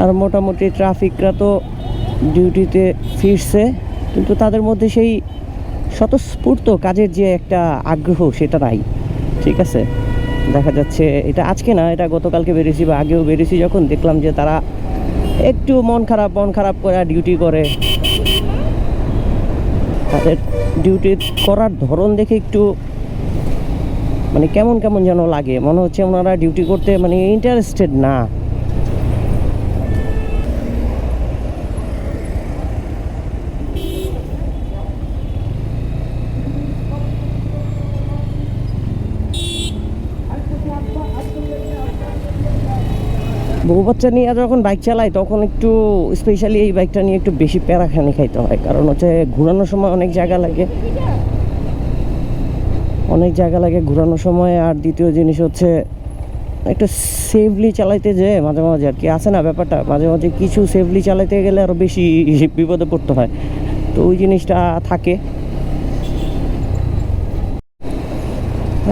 আর মোটামুটি ট্রাফিকরা তো ডিউটিতে ফিরছে, কিন্তু তাদের মধ্যে সেই স্বতঃস্ফূর্ত কাজের যে একটা আগ্রহ, সেটা নাই, ঠিক আছে? দেখা যাচ্ছে এটা আজকে না, এটা গতকালকে বেরিয়েছি বা আগেও বেরিয়েছি যখন দেখলাম যে তারা একটু মন খারাপ মন খারাপ করে ডিউটি করে। তাদের ডিউটি করার ধরন দেখে একটু মানে কেমন কেমন যেন লাগে। মনে হচ্ছে ওনারা ডিউটি করতে মানে ইন্টারেস্টেড না। বউ বাচ্চা নিয়ে যখন বাইক চালাই তখন একটু স্পেশালি এই বাইকটা নিয়ে একটু বেশি প্যারাখানি খাইতে হয়। কারণ হচ্ছে ঘোরানোর সময় অনেক জায়গা লাগে। অনেক জায়গা লাগে ঘোরানোর সময়। আর দ্বিতীয় জিনিস হচ্ছে, একটু সেফলি চালাইতে যে মাঝে মাঝে আর কি। আছে না ব্যাপারটা? মাঝে মাঝে কিছু সেফলি চালাইতে গেলে আরও বেশি বিপদে পড়তে হয়। তো ওই জিনিসটা থাকে।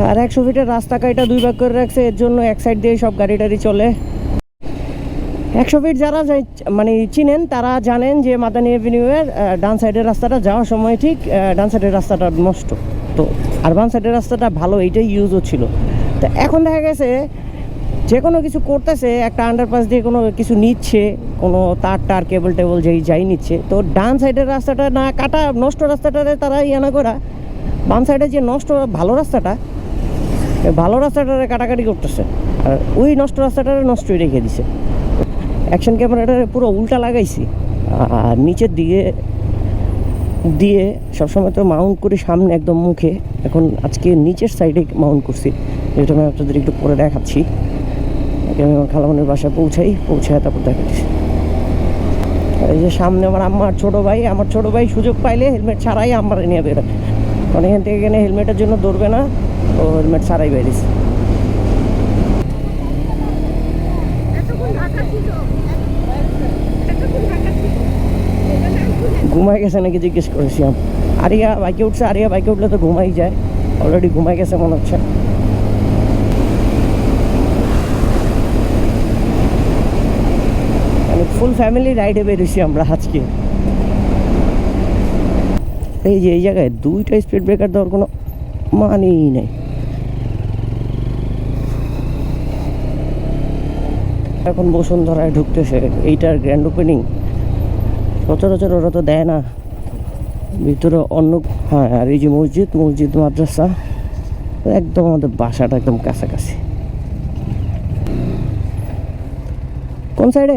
আর একশো ফিটের রাস্তা কাইটা দুই ভাগ করে রাখছে। এর জন্য এক সাইড দিয়ে সব গাড়ি টাড়ি চলে। একশো ফিট যারা মানে চিনেন, তারা জানেন যে মাদানি এভিনিউয়ের ডান সাইডের রাস্তাটা যাওয়ার সময় ঠিক ডান সাইডের রাস্তাটা নষ্ট। তো আর বাম সাইডের রাস্তাটা ভালো, এইটাই ইউজ হচ্ছিল তো এখন দেখা গেছে, যে কোনো কিছু করতেছে, একটা আন্ডারপাস দিয়ে কোনো কিছু নিচ্ছে, কোনো তার টার কেবল টেবল যেই, যাই নিচ্ছে, তো ডান সাইডের রাস্তাটা না কাটা, নষ্ট রাস্তাটাতে তারা ইয়ে না করা, বাম সাইডে যে নষ্ট, ভালো রাস্তাটা ভালো রাস্তাটারে কাটাকাটি করতেছে। আর ওই নষ্ট রাস্তাটারে নষ্টই রেখে দিছে। অ্যাকশন ক্যামেরাটা পুরো উল্টা লাগাইছি। আর নিচের দিকে দিয়ে সবসময় তো মাউন্ট করি সামনে একদম মুখে। এখন আজকে নিচের সাইডে মাউন্ট করছি। যেটা আমি আপনাদের একটু পরে দেখাচ্ছি। আমি আমার খালামনের বাসায় পৌঁছাই, পৌঁছায় তারপর দেখাচ্ছি। এই যে সামনে আমার আম্মার ছোট ভাই, আমার ছোটো ভাই সুযোগ পাইলে হেলমেট ছাড়াই আমার নিয়ে বেরোয়। কারণ এখান থেকে এখানে হেলমেটের জন্য দৌড়বে না, ও হেলমেট ছাড়াই বেরিয়েছে। ঘুমাই গেছে নাকি জিজ্ঞেস করেছিলাম আরিয়া, বাইকে উঠছে, আরিয়া বাইকে উঠলে তো ঘুমাই যায়। অলরেডি ঘুমাই গেছে মনে হচ্ছে। ফুল ফ্যামিলি রাইডে বেরিয়েছি আমরা আজকে। এই যে, এই জায়গায় দুইটা স্পিড ব্রেকার দেওয়ার কোনো মানেই নেই। এখন বসুন্ধরায় ঢুকতেছে, এইটার গ্র্যান্ড ওপেনিং সচরাচর ওরা তো দেয় না। ভিতরে অন্য হ্যাঁ আর এই যে মসজিদ মসজিদ, মাদ্রাসা, একদম আমাদের বাসাটা একদম কাছাকাছি। কোন সাইডে